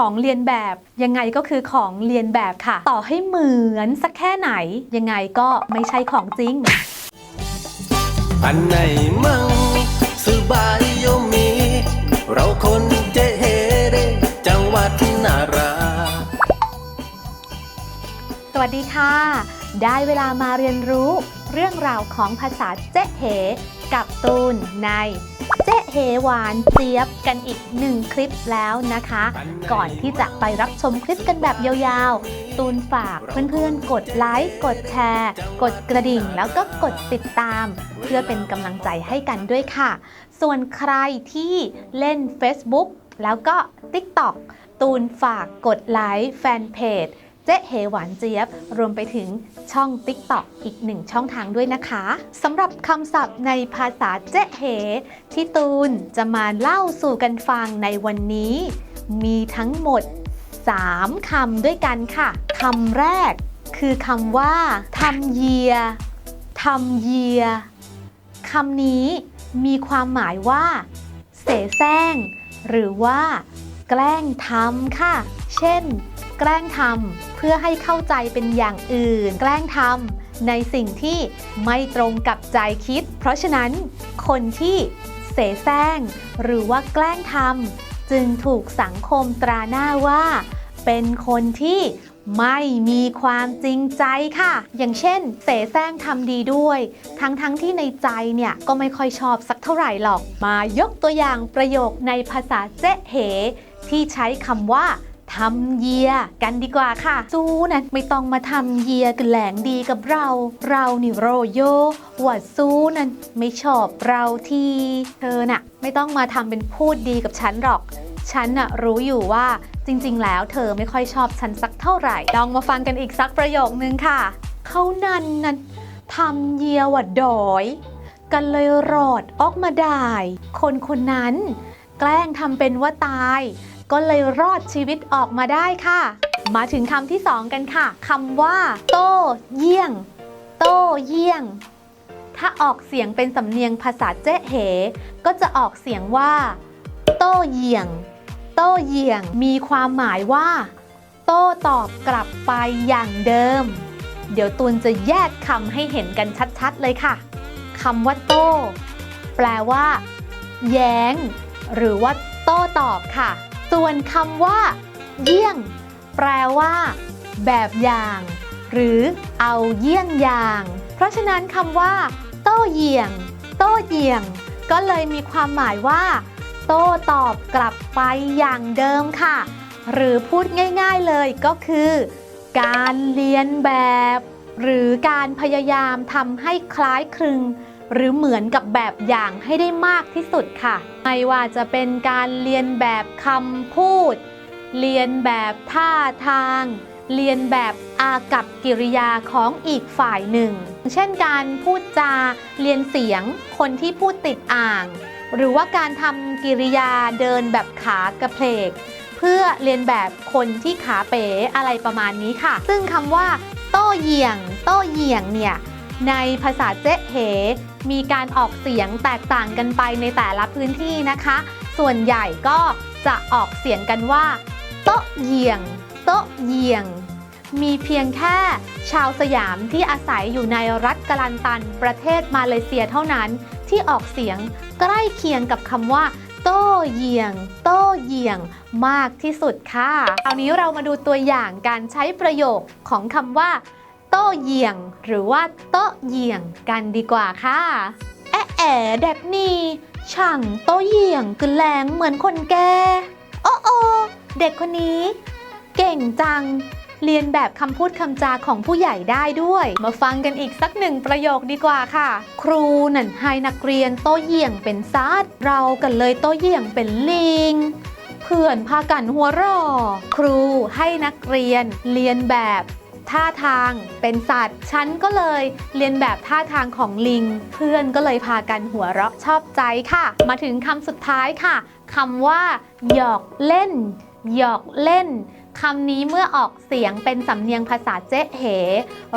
ของเรียนแบบยังไงก็คือของเรียนแบบค่ะ ต่อให้เหมือนสักแค่ไหน ยังไงก็ไม่ใช่ของจริง อันไหนมั่งสบายโยมี เราคนเจเฮเดจังหวัดนารา สวัสดีค่ะ ได้เวลามาเรียนรู้เรื่องราวของภาษาเจ๊เหกับตูนใน เจ๊เหหวานเจี๊ยบกันอีกหนึ่งคลิปแล้วนะคะ ก่อนที่จะไปรับชมคลิปกันแบบยาวๆ ตูนฝากเพื่อนๆ กดไลค์ กดแชร์ กดกระดิ่ง แล้วก็กดติดตาม เพื่อเป็นกำลังใจให้กันด้วยค่ะ ส่วนใครที่เล่น Facebook แล้วก็ TikTok ตูนฝากกดไลค์แฟนเพจ เจ๊เหหวานเจี๊ยบ รวมไปถึงช่อง TikTok อีกหนึ่งช่องทางด้วยนะคะสำหรับคำศัพท์ในภาษาเจ๊เหที่ตูนจะมาเล่าสู่กันฟังในวันนี้ มีทั้งหมด 3คำด้วยกันค่ะคำแรก คือคำว่าทำเยียทำเยียคำนี้มีความหมายว่า เสแสร้ง หรือว่า แกล้งทำค่ะ เช่น แกล้งทำ พื่อให้เข้าใจเป็นอย่างอื่น แกล้งทำในสิ่งที่ไม่ตรงกับใจคิด เพราะฉะนั้น คนที่เสแสร้ง หรือว่าแกล้งทำจึงถูกสังคมตราหน้าว่า เป็นคนที่ไม่มีความจริงใจค่ะ อย่างเช่น เสแสร้งทำดีด้วย ทั้งๆทที่ในใจเนี่ยก็ไม่ค่อยชอบสักเท่าไหร่หรอก มายกตัวอย่างประโยคในภาษาเจ๊เหที่ใช้คำว่า ทำเยียกันดีกว่าค่ะ สู้นะไม่ต้องมาทำเยียกันแหลงดีกับเรา เรานี่โรโยว่าสู้นั้นไม่ชอบเราทีเธอน่ะ ไม่ต้องมาทำเป็นพูดดีกับฉันหรอก ฉันน่ะรู้อยู่ว่าจริง ๆ แล้วเธอไม่ค่อยชอบฉันสักเท่าไหร่ลองมาฟังกันอีกสักประโยคนึงค่ะ เขานันนั้นทำเยียวัดดอย กันเลยรอดออกมาได้ คนคนนั้น แกล้งทำเป็นว่าตาย ก็เลยรอดชีวิตออกมาได้ค่ะ มาถึงคำที่สองกันค่ะคำว่า โต้เยี่ยง โต้เยี่ยง ถ้าออกเสียงเป็นสำเนียงภาษาเจ๊เหก็จะออกเสียงว่า โต้เยี่ยง โต้เยี่ยง มีความหมายว่า โต้ตอบกลับไปอย่างเดิม เดี๋ยวตูนจะแยกคำให้เห็นกันชัดๆเลยค่ะคำว่าโต้ แปลว่า แย้ง หรือว่าโต้ตอบค่ะ ส่วนคำว่า เยี่ยง แปลว่า แบบอย่าง หรือเอาเยี่ยงอย่าง เพราะฉะนั้นคำว่า โต้เยี่ยง โต้เยี่ยง ก็เลยมีความหมายว่า โต้ตอบกลับไปอย่างเดิมค่ะ หรือพูดง่ายๆเลยก็คือ การเรียนแบบ หรือการพยายามทำให้คล้ายคลึง หรือเหมือนกับแบบอย่างให้ได้มากที่สุดค่ะ ไม่ว่าจะเป็นการเรียนแบบคำพูด เรียนแบบท่าทาง เรียนแบบอากับกิริยาของอีกฝ่ายหนึ่ง เช่นการพูดจาเรียนเสียงคนที่พูดติดอ่าง หรือว่าการทำกิริยาเดินแบบขากระเพลก เพื่อเรียนแบบคนที่ขาเป๋อะไรประมาณนี้ค่ะ ซึ่งคำว่า โต้เหยี่ยง โต้เหยี่ยงเนี่ยในภาษาเจ๊เห มีการออกเสียงแตกต่างกันไปในแต่ละพื้นที่นะคะ ส่วนใหญ่ก็จะออกเสียงกันว่าโต๊ะเยียง โต๊ะเยียง มีเพียงแค่ชาวสยามที่อาศัยอยู่ในรัฐกะลันตันประเทศมาเลเซียเท่านั้นที่ออกเสียงใกล้เคียงกับคำว่าโต้เยียง โต้เยียงมากที่สุดค่ะครานี้เรามาดูตัวอย่างการใช้ประโยคของคำว่า โต้เหยี่ยง หรือว่าโต๊ะเหยี่ยงกันดีกว่าค่ะ แอะแอะเด็กนี่ช่างโต้เหยี่ยงกึนแรงเหมือนคนแก่โอ้โอเด็กคนนี้ เก่งจัง เรียนแบบคำพูดคำจาของผู้ใหญ่ได้ด้วย มาฟังกันอีกสักหนึ่งประโยคดีกว่าค่ะ ครูนั่นให้นักเรียนโต้เหยี่ยงเป็นซาดเรากันเลยโต้เหยี่ยงเป็นลิงเพื่อนพากันหัวรอ ครูให้นักเรียนเรียนแบบ ท่าทางเป็นสัตว์ ฉันก็เลยเรียนแบบท่าทางของลิง เพื่อนก็เลยพากันหัวเราะชอบใจค่ะ มาถึงคำสุดท้ายค่ะคำว่า หยอกเล่น หยอกเล่นคำนี้เมื่อออกเสียงเป็นสำเนียงภาษาเจ๊เห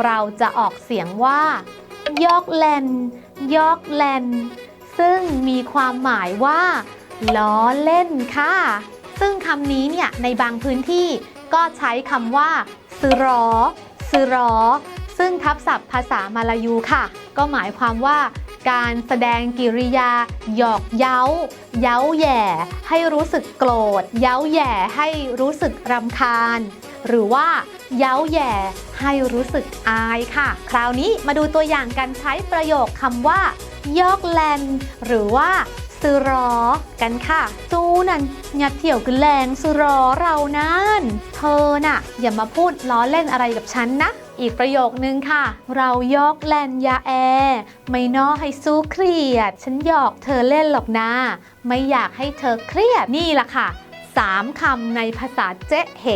เราจะออกเสียงว่ายอกแลนยอกแลนซึ่งมีความหมายว่าล้อเล่นค่ะ ซึ่งคำนี้เนี่ยในบางพื้นที่ก็ใช้คำว่า ซื้อรอซื้อรอ ซึ่งทับศัพท์ภาษามาลายูค่ะ ก็หมายความว่าการแสดงกิริยา หยอกเย้า เย้าแย่ ให้รู้สึกโกรธ เย้าแย่ให้รู้สึกรำคาญ หรือว่า เย้าแย่ให้รู้สึกอายค่ะ คราวนี้มาดูตัวอย่างการใช้ประโยคคำว่า ยอกแลนหรือว่า ซื้อรอกันค่ะจูนั่นหยัดเถี่ยวคือแรงซื้อรอเรานั่น เธอน่ะ อย่ามาพูดล้อเล่นอะไรกับฉันนะ อีกประโยคนึงค่ะ เรายกแลนยาแอ ไม่นอให้สู้เครียด ฉันหยอกเธอเล่นหรอกนะ ไม่อยากให้เธอเครียดนี่ล่ะค่ะสามคำในภาษาเจ๊เห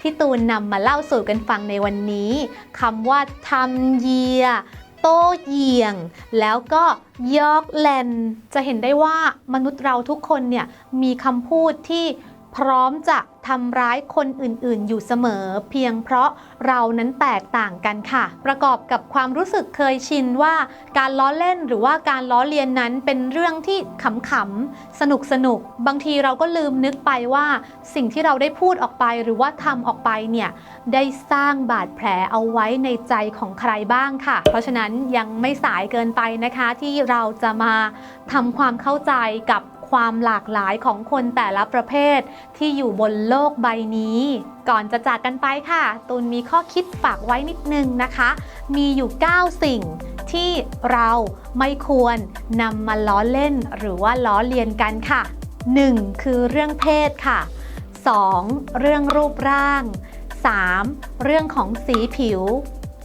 ที่ตูนนำมาเล่าสู่กันฟังในวันนี้คำว่าทำเยีย โต้เยียง แล้วก็ยอกแลน จะเห็นได้ว่ามนุษย์เราทุกคนเนี่ยมีคำพูดที่ พร้อมจะทำร้ายคนอื่นๆ อยู่เสมอ เพียงเพราะเรานั้นแตกต่างกันค่ะ ประกอบกับความรู้สึกเคยชินว่าการล้อเล่นหรือว่าการล้อเลียนนั้นเป็นเรื่องที่ขำๆสนุกสนุกบางทีเราก็ลืมนึกไปว่า สิ่งที่เราได้พูดออกไปหรือว่าทำออกไปเนี่ยได้สร้างบาดแผลเอาไว้ในใจของใครบ้างค่ะ เพราะฉะนั้นยังไม่สายเกินไปนะคะที่เราจะมาทำความเข้าใจกับ ความหลากหลายของคนแต่ละประเภท ที่อยู่บนโลกใบนี้ ก่อนจะจากกันไปค่ะ ตูนมีข้อคิดฝากไว้นิดนึงนะคะ มีอยู่ 9 สิ่งที่เราไม่ควรนำมาล้อเล่นหรือว่าล้อเลียนกันค่ะ 1. คือเรื่องเพศค่ะ 2. เรื่องรูปร่าง 3. เรื่องของสีผิว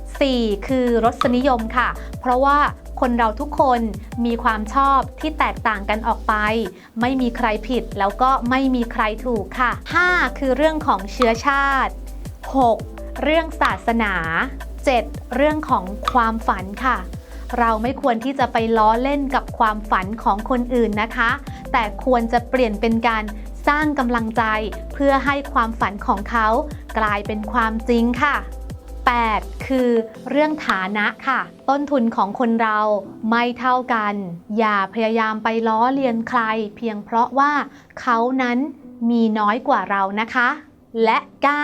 4. คือรสนิยมค่ะ เพราะว่า คนเราทุกคนมีความชอบที่แตกต่างกันออกไป ไม่มีใครผิดแล้วก็ไม่มีใครถูกค่ะ 5. คือเรื่องของเชื้อชาติ 6. เรื่องศาสนา 7. เรื่องของความฝันค่ะ เราไม่ควรที่จะไปล้อเล่นกับความฝันของคนอื่นนะคะ แต่ควรจะเปลี่ยนเป็นการสร้างกำลังใจเพื่อให้ความฝันของเขา กลายเป็นความจริงค่ะ 8. คือเรื่องฐานะค่ะ ต้นทุนของคนเราไม่เท่ากัน อย่าพยายามไปล้อเลียนใคร เพียงเพราะว่าเขานั้นมีน้อยกว่าเรานะคะ และ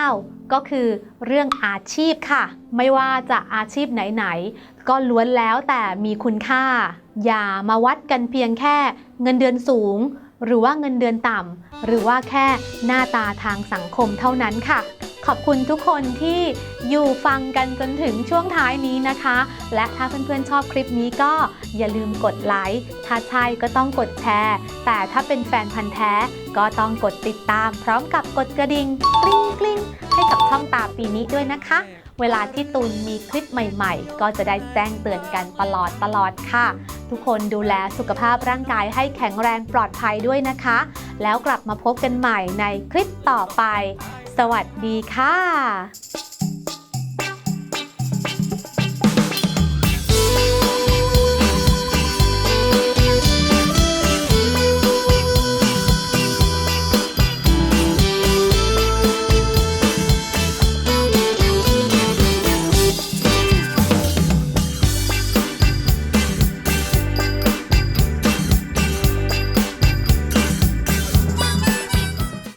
9 ก็คือเรื่องอาชีพค่ะ ไม่ว่าจะอาชีพไหนๆ ก็ล้วนแล้วแต่มีคุณค่า อย่ามาวัดกันเพียงแค่เงินเดือนสูง หรือว่าเงินเดือนต่ำ หรือว่าแค่หน้าตาทางสังคมเท่านั้นค่ะ ขอบคุณทุกคนที่อยู่ฟังกันจนถึงช่วงท้ายนี้นะคะ และถ้าเพื่อนๆชอบคลิปนี้ก็อย่าลืมกดไลค์ ถ้าใช่ก็ต้องกดแชร์ แต่ถ้าเป็นแฟนพันธ์แท้ก็ต้องกดติดตาม พร้อมกับกดกระดิ่งกริ๊งกริ๊งให้กับช่องตาปีนี้ด้วยนะคะ เวลาที่ตูนมีคลิปใหม่ๆ ก็จะได้แจ้งเตือนกันตลอดตลอดค่ะ ทุกคนดูแลสุขภาพร่างกายให้แข็งแรงปลอดภัยด้วยนะคะ แล้วกลับมาพบกันใหม่ในคลิปต่อไป สวัสดีค่ะ